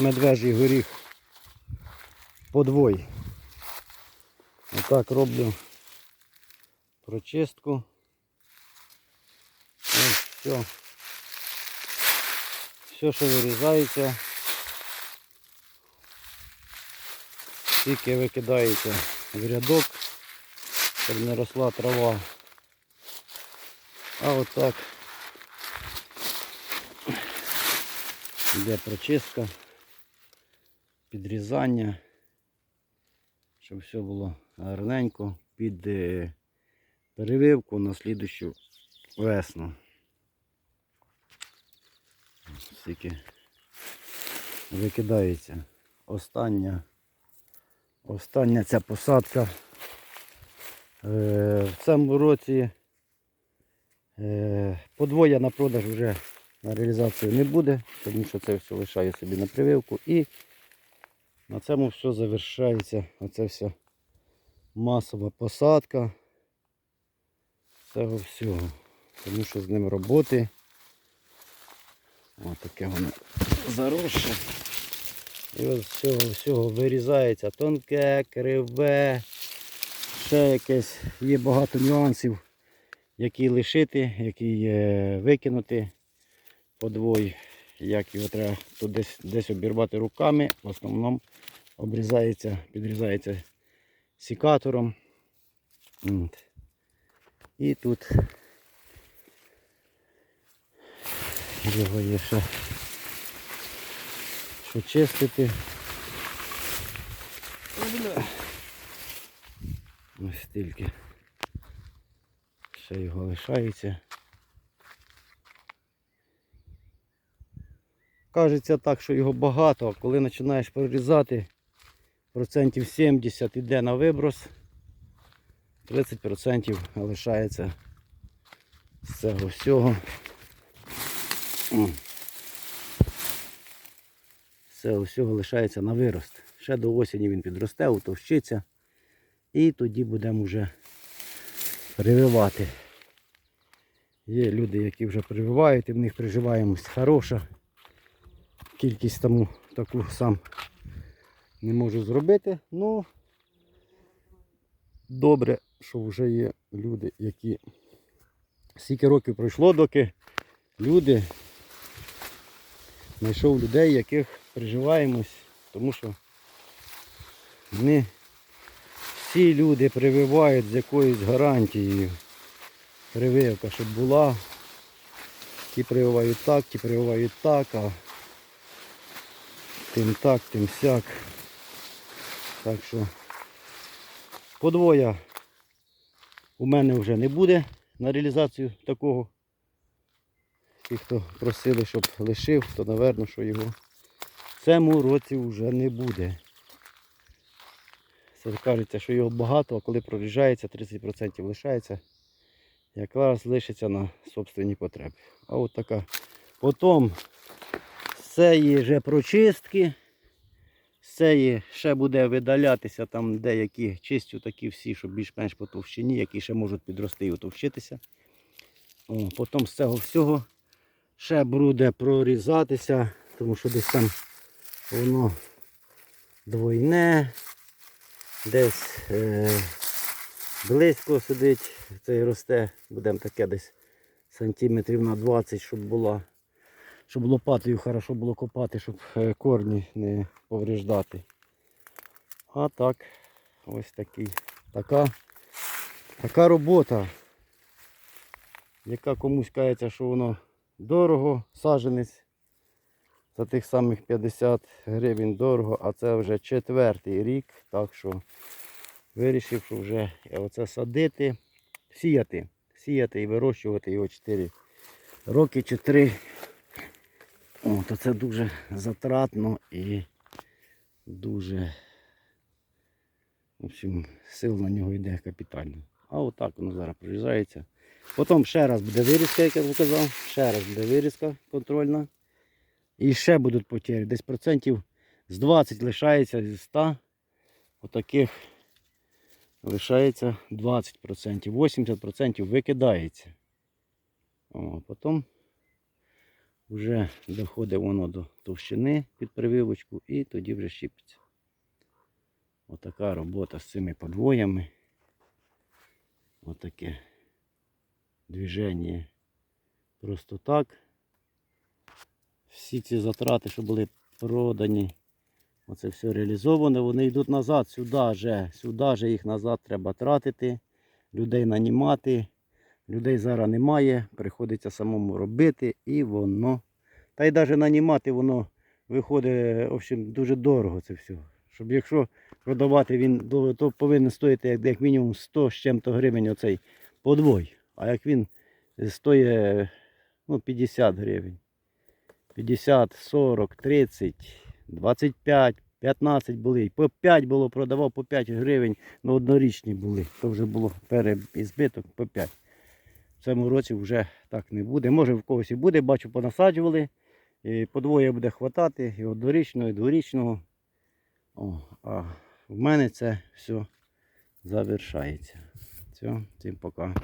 медвежий горіх подвой. Отак роблю прочистку. Ось все. Все, що вирізається, тільки викидається в рядок, щоб не росла трава. А отак йде прочистка, підрізання, щоб все було гарненько під е, перевивку на слідущу весну. Скільки викидається остання, остання ця посадка. Е, в цьому році е, подвоя на продаж вже на реалізацію не буде, тому що це все лишаю собі на прививку і на цьому все завершається. Оце вся масова посадка цього всього. Тому що з ним роботи. Ось таке воно заросше. І ось з цього всього вирізається тонке, криве, ще якесь. Є багато нюансів, які лишити, які е, викинути подвой. Як його треба тут десь, десь обірвати руками, в основному обрізається, підрізається сікатором. І тут його є ще що чистити. Ось стільки. Ще його лишається. Кажеться так, що його багато, а коли починаєш прорізати, процентів 70 йде на виброс, 30% лишається з цього всього. Цього всього лишається на вирост. Ще до осені він підросте, утовщиться. І тоді будемо вже прививати. Є люди, які вже прививають, і в них приживаємость хороша. Кількість тому таку сам не можу зробити. Ну добре, що вже є люди, які скільки років пройшло, доки люди знайшов людей, яких приживаємось, тому що не всі люди прививають з якоюсь гарантією. Прививка, щоб була. Ті прививають так, ті прививають так, а тим так, тим сяк. Так що подвоя у мене вже не буде на реалізацію такого. Ті, хто просили, щоб лишив, то напевно, що його в цьому році вже не буде. Це кажеться, що його багато, а коли проріжається, 30% лишається, якраз лишиться на собственні потреби. А от така. Потім цієї вже прочистки, з цієї ще буде видалятися там деякі чистю такі всі, що більш-менш по товщині, які ще можуть підрости і утовщитися. Потім з цього всього ще буде прорізатися, тому що десь там воно двойне, десь е, близько сидить, цей росте, будемо таке десь сантиметрів на 20, щоб була, щоб лопатою хорошо було копати, щоб е, корні не повреждати. А так, ось такий, така, така робота, яка комусь кається, що воно дорого, саженець за тих самих 50 гривень дорого, а це вже четвертий рік, так що вирішив, що вже оце садити, сіяти, сіяти і вирощувати його 4 роки чи 3. О, це дуже затратно і дуже в общем, сил на нього йде капітально. А отак воно зараз прорізається. Потім ще раз буде вирізка, як я вже казав, ще раз буде вирізка контрольна. І ще будуть потері. Десь процентів з 20 лишається зі 100. Отаких лишається 20%. 80% викидається. О, потім вже доходить воно до товщини під прививочку і тоді вже щіпиться. Отака робота з цими подвоями. Отаке движення. Просто так. Всі ці затрати, що були продані, оце все реалізовано, вони йдуть назад, сюди же, сюди же їх назад треба тратити, людей нанімати. Людей зараз немає, приходиться самому робити і воно. Та й навіть нанімати воно виходить в общем, дуже дорого це все. Щоб якщо продавати він, то, повинен стоїти як, як мінімум 100 з чим-то гривень оцей подвой. А як він стоїть ну, 50 гривень. 50, 40, 30, 25, 15 були. По 5 було, продавав по 5 гривень, ну однорічні були. То вже було переізбиток по 5. В цьому році вже так не буде. Може в когось і буде, бачу, понасаджували. І подвоє буде хватати, і однорічного, і дворічного. О, а в мене це все завершається. Все, всім пока.